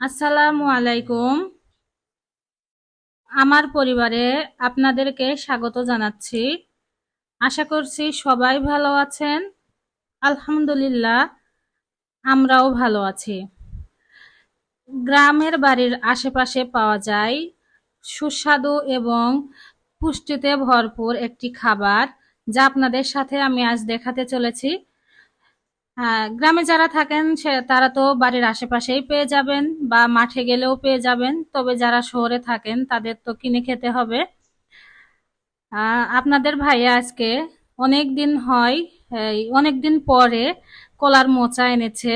আসসালামু আলাইকুম। আমার পরিবারে আপনাদেরকে স্বাগত জানাচ্ছি। আশা করছি সবাই ভালো আছেন। আলহামদুলিল্লাহ, আমরাও ভালো আছি। গ্রামের বাড়ির আশেপাশে পাওয়া যায় সুস্বাদু এবং পুষ্টিতে ভরপুর একটি খাবার যা আপনাদের সাথে আমি আজ দেখাতে চলেছি। গ্রামে যারা থাকেন, সে, তারা তো বাড়ির আশেপাশেই পেয়ে যাবেন বা মাঠে গেলেও পেয়ে যাবেন। তবে যারা শহরে থাকেন, তাদের তো কিনে খেতে হবে। আপনাদের ভাইয়া আজকে অনেক দিন হয় অনেক দিন পরে কলার মোচা এনেছে।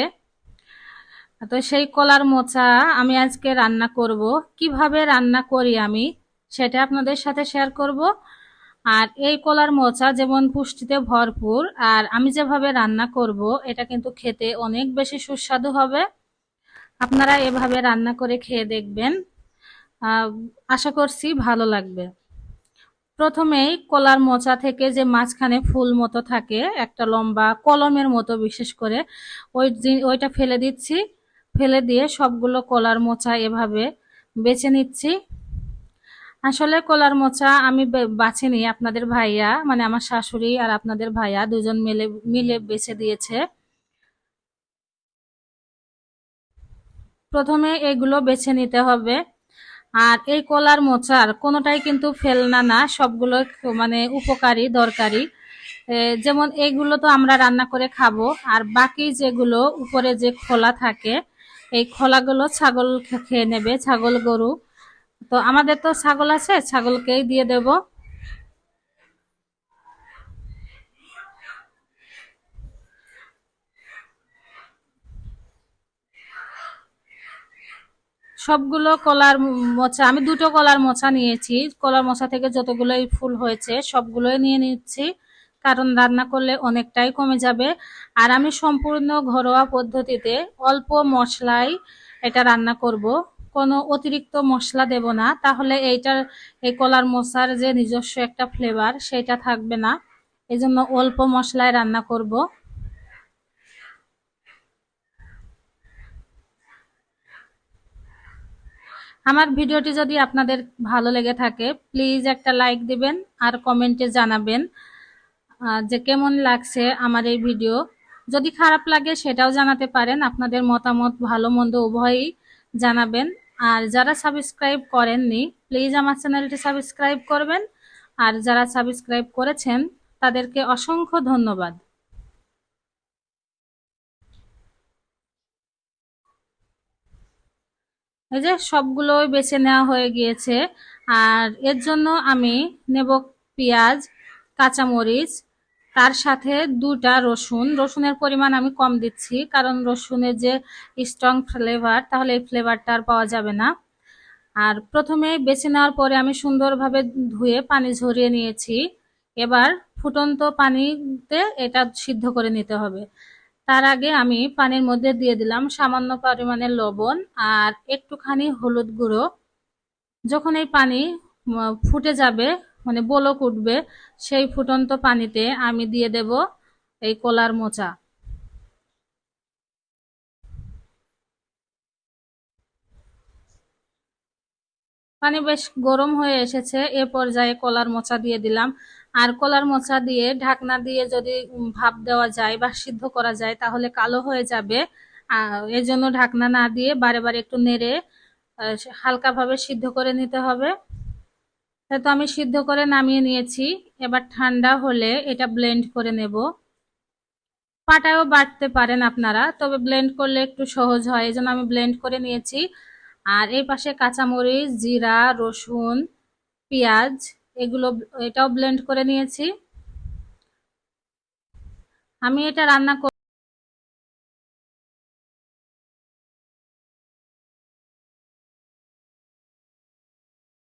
তো সেই কলার মোচা আমি আজকে রান্না করব। কীভাবে রান্না করি আমি, সেটা আপনাদের সাথে শেয়ার করব। আর এই কলার মোচা যেমন পুষ্টিতে ভরপুর, আর আমি যেভাবে রান্না করব, এটা কিন্তু খেতে অনেক বেশি সুস্বাদু হবে। আপনারা এভাবে রান্না করে খেয়ে দেখবেন। আশা করছি ভালো লাগবে। প্রথমেই কলার মোচা থেকে যে মাঝখানে ফুল মতো থাকে, একটা লম্বা কলমের মতো বিশেষ করে, ওই ওইটা ফেলে দিচ্ছি। ফেলে দিয়ে সবগুলো কলার মোচা এভাবে বেছে নিচ্ছি। আসলে কলার মোচা আমি বে- বাছিনি আপনাদের ভাইয়া মানে আমার শাশুড়ি আর আপনাদের ভাইয়া দুজন মিলে মিলে বেছে দিয়েছে। প্রথমে এগুলো বেছে নিতে হবে। আর এই কলার মোচার কোনোটাই কিন্তু ফেলনা না, সবগুলো মানে উপকারী, দরকারি। যেমন এইগুলো তো আমরা রান্না করে খাব, আর বাকি যেগুলো উপরে যে খোলা থাকে, এই খোলাগুলো ছাগল খেয়ে নেবে, ছাগল গরু। তো আমাদের তো ছাগল আছে, ছাগলকেই দিয়ে দেব। সবগুলো কলার মোচা, আমি দুটো কলার মোচা নিয়েছি। কলার মোচা থেকে যতগুলোই ফুল হয়েছে, সবগুলোই নিয়ে নিচ্ছি। কারণ রান্না করলে অনেকটাই কমে যাবে। আর আমি সম্পূর্ণ ঘরোয়া পদ্ধতিতে অল্প মশলায় এটা রান্না করব। কোনো অতিরিক্ত মশলা দেব না, তাহলে এইটার, এই কলার মোচার যে নিজস্ব একটা ফ্লেভার সেটা থাকবে না। এই জন্য অল্প মশলায় রান্না করব। আমার ভিডিওটি যদি আপনাদের ভালো লেগে থাকে প্লিজ একটা লাইক দিবেন আর কমেন্টে জানাবেন যে কেমন লাগছে আমার এই ভিডিও। যদি খারাপ লাগে সেটাও জানাতে পারেন, আপনাদের মতামত ভালো মন্দ উভয়ই জানাবেন। আর যারা সাবস্ক্রাইব করেননি প্লিজ আমার চ্যানেলটি সাবস্ক্রাইব করবেন। আর যারা সাবস্ক্রাইব করেছেন, তাদেরকে অসংখ্য ধন্যবাদ। এই যে সবগুলোই বেছে নেওয়া হয়ে গিয়েছে। আর এর জন্য আমি নেব পেঁয়াজ, কাঁচামরিচ তার সাথে দুটা রসুন। রসুনের পরিমাণ আমি কম দিচ্ছি, কারণ রসুনের যে স্ট্রং ফ্লেভার তাহলে এই ফ্লেভারটা আর পাওয়া যাবে না। আর প্রথমে বেছে নেওয়ার পরে আমি সুন্দরভাবে ধুয়ে পানি ঝরিয়ে নিয়েছি। এবার ফুটন্ত পানিতে এটা সিদ্ধ করে নিতে হবে। তার আগে আমি পানির মধ্যে দিয়ে দিলাম সামান্য পরিমাণে লবণ আর একটুখানি হলুদ গুঁড়ো। যখন এই পানি ফুটে যাবে মানে বলক উঠবে সেই ফুটন্ত পানিতে আমি দিয়ে দেব এই কলার মোচা। পানি বেশ গরম হয়ে এসেছে এ পর্যায়ে কলার মোচা দিয়ে দিলাম। আর কলার মোচা দিয়ে ঢাকনা দিয়ে যদি ভাপ দেওয়া যায় বা সিদ্ধ করা যায় তাহলে কালো হয়ে যাবে। আহ, এর জন্য ঢাকনা না দিয়ে বারে একটু নেড়ে হালকাভাবে সিদ্ধ করে নিতে হবে। তো আমি সিদ্ধ করে নামিয়ে নিয়েছি। এবার ঠান্ডা হলে এটা ব্লেন্ড করে নেব। পাটায়ও বাটতে পারেন আপনারা, তবে ব্লেন্ড করলে একটু সহজ হয় এই জন্য আমি ব্লেন্ড করে নিয়েছি। আর এই পাশে কাঁচামরিচ, জিরা, রসুন, পেঁয়াজ, এগুলো এটাও ব্লেন্ড করে নিয়েছি। আমি এটা রান্না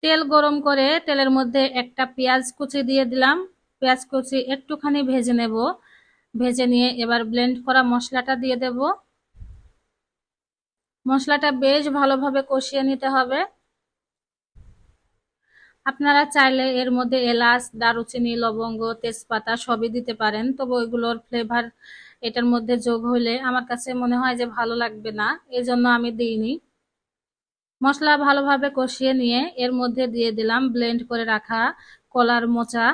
তেল গরম করে তেলের মধ্যে একটা পেঁয়াজ কুচি দিয়ে দিলাম। পেঁয়াজ কুচি একটুখানি ভেজে নেব। ভেজে নিয়ে এবার ব্লেন্ড করা মশলাটা দিয়ে দেব। মশলাটা বেশ ভালোভাবে কষিয়ে নিতে হবে। আপনারা চাইলে এর মধ্যে এলাচ, দারুচিনি, লবঙ্গ, তেজপাতা সবই দিতে পারেন, তবে ওইগুলোর ফ্লেভার এটার মধ্যে যোগ হলে আমার কাছে মনে হয় যে ভালো লাগবে না। এজন্য আমি দিইনি। মশলা ভালোভাবে কষিয়ে নিয়ে এর মধ্যে দিয়ে দিলাম ব্লেন্ড করে রাখা কলার মোচা।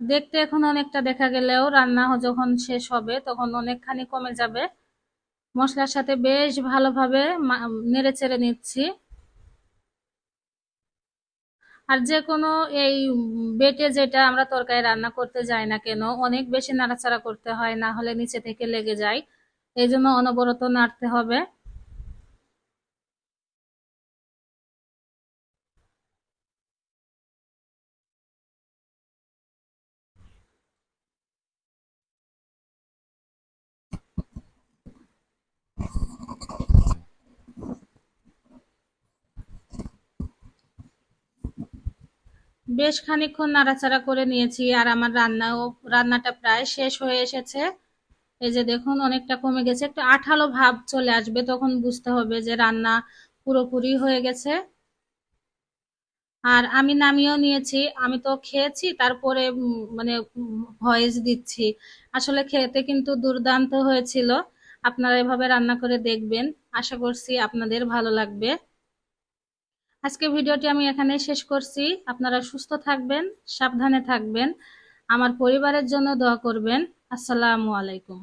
দেখতে এখন অনেকটা দেখা গেলেও রান্না যখন শেষ হবে তখন অনেকখানি কমে যাবে। মশলার সাথে বেশ ভালোভাবে নেড়ে চেড়ে নিচ্ছি। আর যে কোনো এই বেটে যেটা আমরা তরকারি রান্না করতে যাই না কেন, অনেক বেশি নাড়াচাড়া করতে হয়, না হলে নিচে থেকে লেগে যায়। এই জন্য অনবরত নাড়তে হবে। বেশ খানিকক্ষণ নাড়াচাড়া করে নিয়েছি আর আমার রান্নাও, রান্নাটা প্রায় শেষ হয়ে এসেছে। এই যে দেখুন, অনেকটা কমে গেছে। একটু আঠালো ভাব চলে আসবে, তখন বুঝতে হবে যে রান্না পুরোপুরি হয়ে গেছে। আর আমি নামিয়েও নিয়েছি, আমি তো খেয়েছি, তারপরে মানে ভয়েস দিচ্ছি। আসলে খেতে কিন্তু দুর্দান্ত হয়েছিল। আপনারা এভাবে রান্না করে দেখবেন। আশা করছি আপনাদের ভালো লাগবে। আজকে ভিডিওটি আমি এখানে শেষ করছি। আপনারা সুস্থ থাকবেন, সাবধানে থাকবেন। আমার পরিবারের জন্য দোয়া করবেন। আসসালামু আলাইকুম।